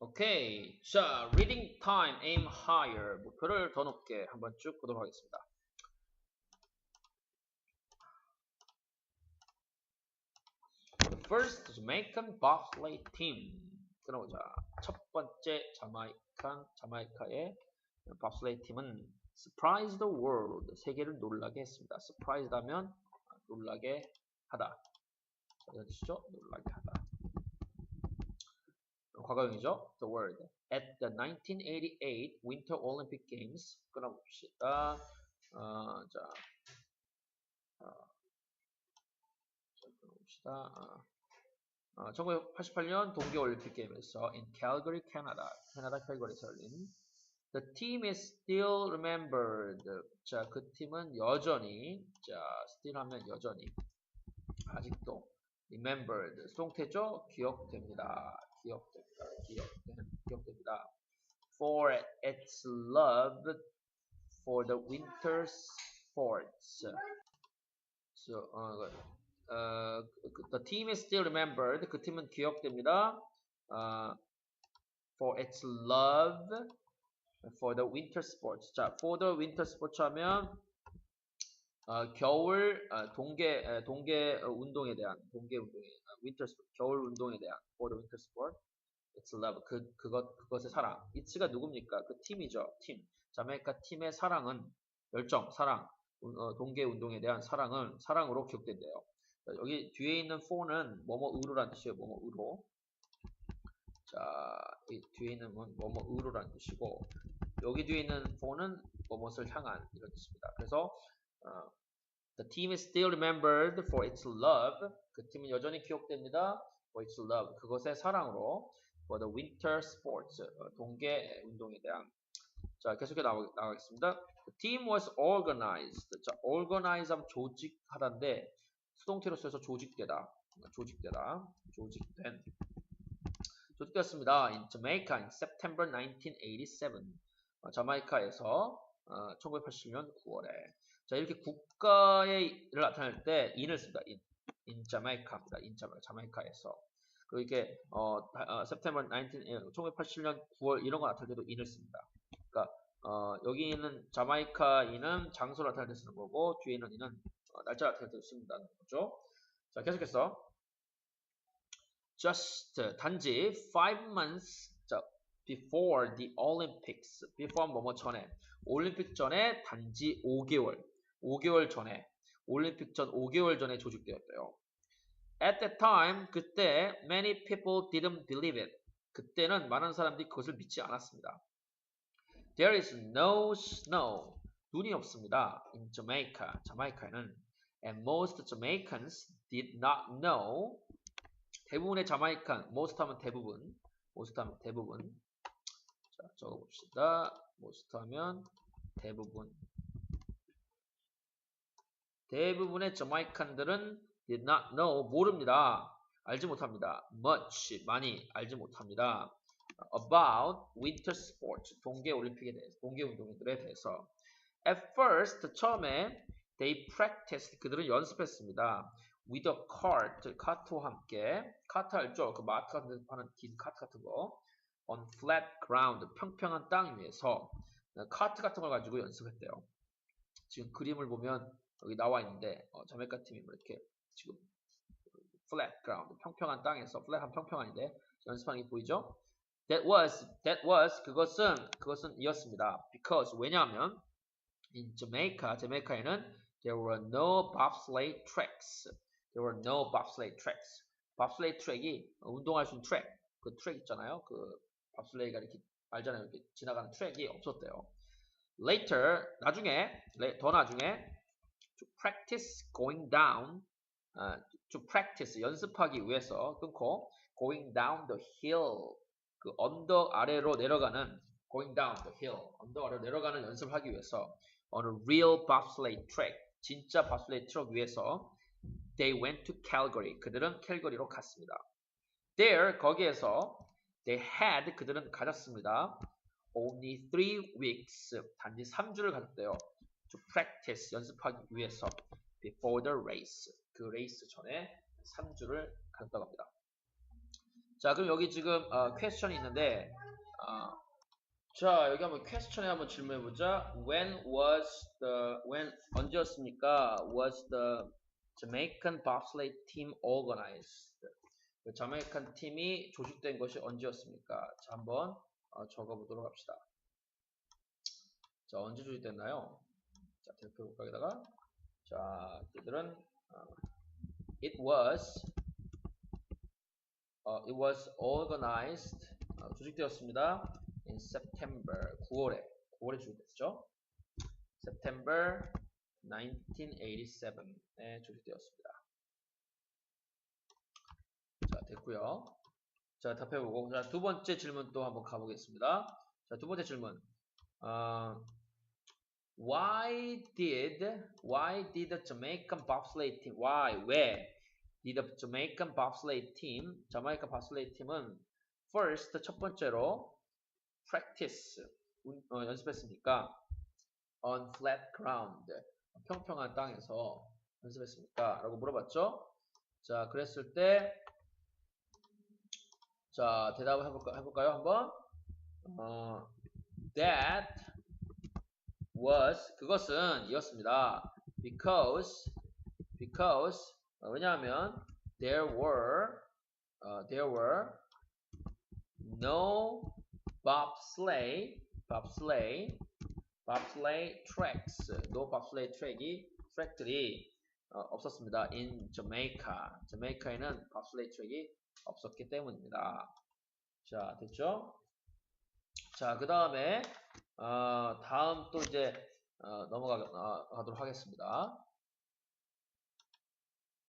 오케이. 자, reading time, aim higher. 목표를 더 높게 한번 쭉 보도록 하겠습니다. First Jamaican bobsleigh team. 끊어보자. 첫 번째 자마이칸, 자마이카의 bobsleigh 팀은 surprise the world. 세계를 놀라게 했습니다. surprised 하면 놀라게 하다. 자, 뜻이죠? 놀라게 하다. 과거형이죠. The word. At the 1988 Winter Olympic Games. 끊어봅시다. 어, 자, 어, 자, 끊어봅시다. 어, 어, 1988년 동계올림픽 게임에서 in Calgary, 캐나다, 캐나다 캘거리에서 열린 The team is still remembered. 자, 그 팀은 여전히, 자, still 하면 여전히, 아직도 remembered. 수동태죠? 기억됩니다. 기억됩니다. 기억됩니다. 기억됩니다. For its love for the winter sports. So, 어, 어, the team is still remembered. 그 팀은 기억됩니다. 어, for its love for the winter sports. 자, for the winter sports 하면 어, 겨울 어, 동계 에, 동계 어, 운동에 대한 동계 운동에 어, sport, 겨울 운동에 대한 for the winter sport. It's love. 그 그것 그것의 사랑. It's가 누굽니까? 그 팀이죠. 팀. 자메이카 팀의 사랑은 열정, 사랑. 어, 동계 운동에 대한 사랑은 사랑으로 기억된대요. 자, 여기 뒤에 있는 for는 뭐뭐 으로라는 뜻이에요. 뭐뭐 으로. 자, 이 뒤에 있는 건 뭐뭐 으로라는 뜻이고 여기 뒤에 있는 for는 뭐뭇을 향한 이런 뜻입니다. 그래서 어, The team is still remembered for its love. 그 팀은 여전히 기억됩니다. For its love. 그것의 사랑으로 for the winter sports. 어, 동계 운동에 대한. 자, 계속해 나가, 나가겠습니다. The team was organized. 자, organize 하면 조직하다인데 수동태로 써서 조직되다. 조직되다. 조직된. 조직되었습니다. In Jamaica in September 1987. 어, 자마이카에서 어, 1987년 9월에. 자, 이렇게 국가의 를 나타낼 때 in을 씁니다. in. In Jamaica입니다. in Jamaica, 자마이카에서. 그리고 이렇게 어, 어, September 19, 1987년 9월 이런 거 나타낼 때도 in을 씁니다. 그러니까 어, 여기 있는 자마이카인은 장소를 나타낼 때 쓰는 거고 뒤에 있는 이는 어, 날짜 나타낼 때 씁니다. 거죠. 자, 계속해서 just 단지 5 months 자, before the Olympics before 뭐뭐 전에 올림픽 전에 단지 5개월 5개월 전에 올림픽 전 5개월 전에 조직되었대요. At that time 그때 many people didn't believe it. 그때는 많은 사람들이 그것을 믿지 않았습니다. There is no snow. 눈이 없습니다. In Jamaica. 자마이카에는 and most Jamaicans did not know 대부분의 자마이칸, most 하면 대부분, most 하면 대부분. 자, 적어봅시다. most 하면 대부분. 대부분의 자마이칸들은 did not know, 모릅니다. 알지 못합니다. much, 많이 알지 못합니다. about winter sports, 동계 올림픽에 대해서, 동계 운동들에 대해서. At first, 처음에 they practiced, 그들은 연습했습니다. with a cart, 카트와 함께, 카트 알죠? 그 마트 같은 파는 긴 카트 같은 거. on flat ground, 평평한 땅 위에서 카트 같은 걸 가지고 연습했대요. 지금 그림을 보면 여기 나와 있는데 어, 자메이카 팀이 뭐 이렇게 지금 flat ground, 평평한 땅에서 flat한 평평한인데 연습하는 게 보이죠? That was, that was 그것은 그것은 이었습니다. Because 왜냐하면 in Jamaica, 자메이카에는 there were no bobsleigh tracks. There were no bobsleigh tracks. bobsleigh 트랙이 운동할 수 있는 트랙, 그 트랙 있잖아요. 그 bobsleigh가 이렇게 알잖아요. 이렇게 지나가는 트랙이 없었대요. Later, 나중에, 더 나중에 to practice going down, uh, to practice 연습하기 위해서 끊고 going down the hill, 그 언덕 아래로 내려가는 going down the hill, 언덕 아래로 내려가는 연습을 하기 위해서 on a real bobsleigh track, 진짜 bobsleigh 트랙 위해서 they went to Calgary. 그들은 캘거리로 갔습니다. There, 거기에서 they had, 그들은 가졌습니다. only three weeks, 단지 3주를 가졌대요. To practice, 연습하기 위해서 before the race, 그 레이스 전에 3주를 가졌다고 합니다. 자, 그럼 여기 지금 어, 퀘스천이 있는데 어, 자, 여기 한번 퀘스천에 한번 질문해 보자. When was the when 언제였습니까? Was the Jamaican bobsleigh team organized? 그 자메이칸 팀이 조직된 것이 언제였습니까? 자, 한번 어, 적어 보도록 합시다. 자, 언제 조직됐나요? 자, 대표 국가에다가 자, 얘들은 어, it was 어, it was organized 어, 조직되었습니다. in September 9월에 9월에 조직됐죠. September 1987에 조직되었습니다. 자 됐고요. 자 답해보고 자 두 번째 질문 또 한번 가보겠습니다. 자 두 번째 질문. 어, why did why did the Jamaican bobsleigh team why 왜 did the Jamaican bobsleigh team 자마이카 bobsleigh 팀은 first 첫 번째로 practice 운- 어, 연습했습니까? on flat ground 평평한 땅에서 연습했습니까? 라고 물어봤죠? 자 그랬을 때 자, 대답을 해볼까, 해볼까요? 한번. 어, that was, 그것은 이었습니다. because, because, 어, 왜냐하면 there were, 어, there were no bobsleigh, bobsleigh, bobsleigh tracks, no bobsleigh track이, 트랙들이 어, 없었습니다. in Jamaica. 자메이카에는 bobsleigh track이 없었기 때문입니다. 자, 됐죠? 자, 그 다음에, 어, 다음 또 이제, 어, 넘어가도록 하겠습니다.